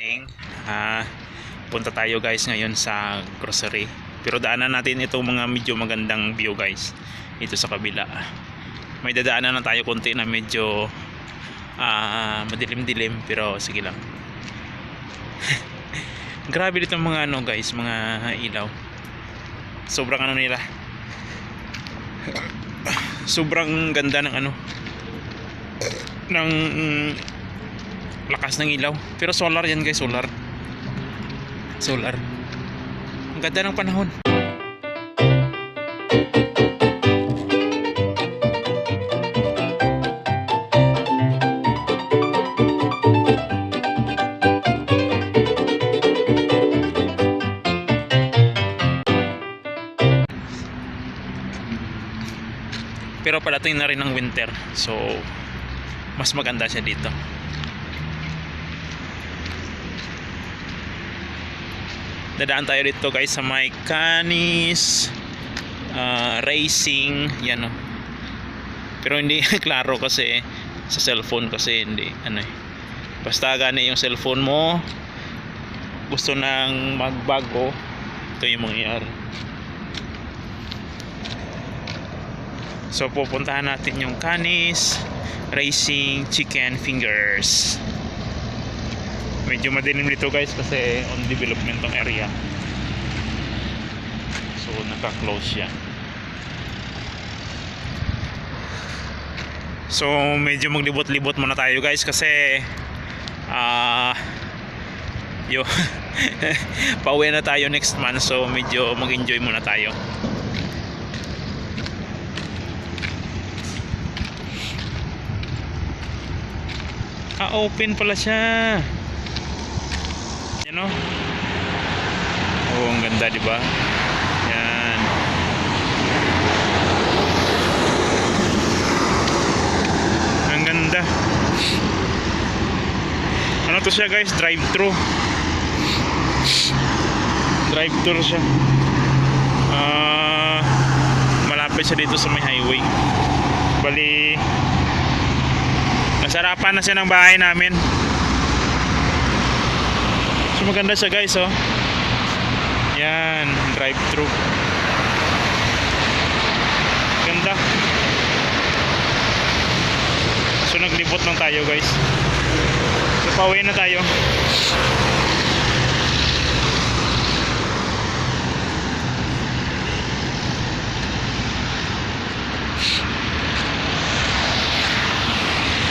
morning. Ah, punta tayo guys ngayon sa grocery. Pero daanan natin itong mga medyo magandang view guys. Ito sa kabila. May dadaanan na tayo konti na medyo ah, madilim-dilim pero sige lang. Grabe dito mga ano guys, mga ilaw. Sobrang ano nila. Sobrang ganda ng ano ng lakas ng ilaw. Pero solar yan guys, solar. Solar. Ang ganda ng panahon. Pero padating na rin ng winter. So, mas maganda siya dito. Dadaan tayo dito guys sa may Canis ah, Racing, yan o. Pero hindi klaro kasi sa cellphone kasi hindi ano eh. Basta gani yung cellphone mo gusto nang magbago, ito yung mangyayari. So pupuntahan natin yung Canis Racing Chicken Fingers. Medyo madilim dito guys kasi on development tong area. So naka-close siya. So medyo maglibot-libot muna tayo guys kasi ah yo pauwi na tayo next month so medyo mag-enjoy muna tayo. Ah, open pala siya. Yan o. Oh, ang ganda, di ba? Yan. Ang ganda. Ano to siya guys? Drive-thru. Drive-thru siya. Ah, malapit siya dito sa may highway. Bali, Nasarapan na siya ng bahay namin. Maganda siya guys oh. Yan, drive-thru. Ganda. So naglibot lang tayo guys. So pauwi na tayo.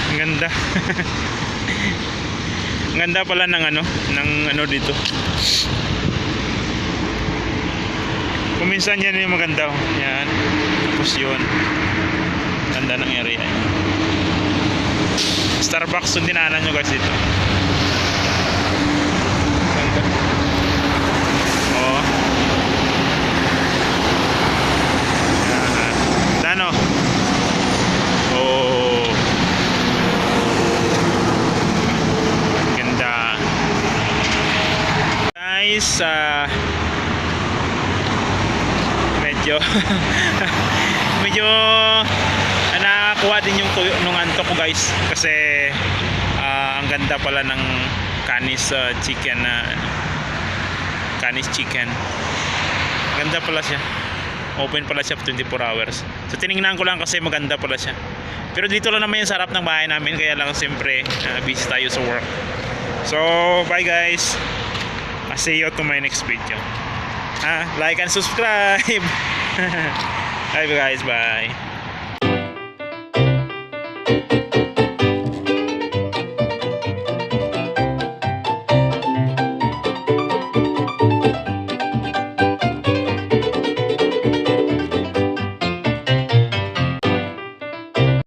Ang ganda. Ganda pala ng ano, ng ano dito. Kuminsan yan yung maganda. oh. Yan. Tapos yun. Ganda ng area. Starbucks yung dinaanan nyo guys dito. Ganda. Oo. Yan. Dano? Oh. Ganda. Guys, ah medyo medyo nakakuha din yung tuyo nung antok ko guys. Kasi ah, ang ganda pala ng canis ah, chicken na canis chicken. Ganda pala siya. Open pala siya 24 hours. So tiningnan ko lang kasi maganda pala siya. Pero dito lang naman yung sarap ng bahay namin kaya lang siyempre ah, busy tayo sa work. So bye guys I'll see you to my next video. Ha? Like and subscribe. Bye guys. Bye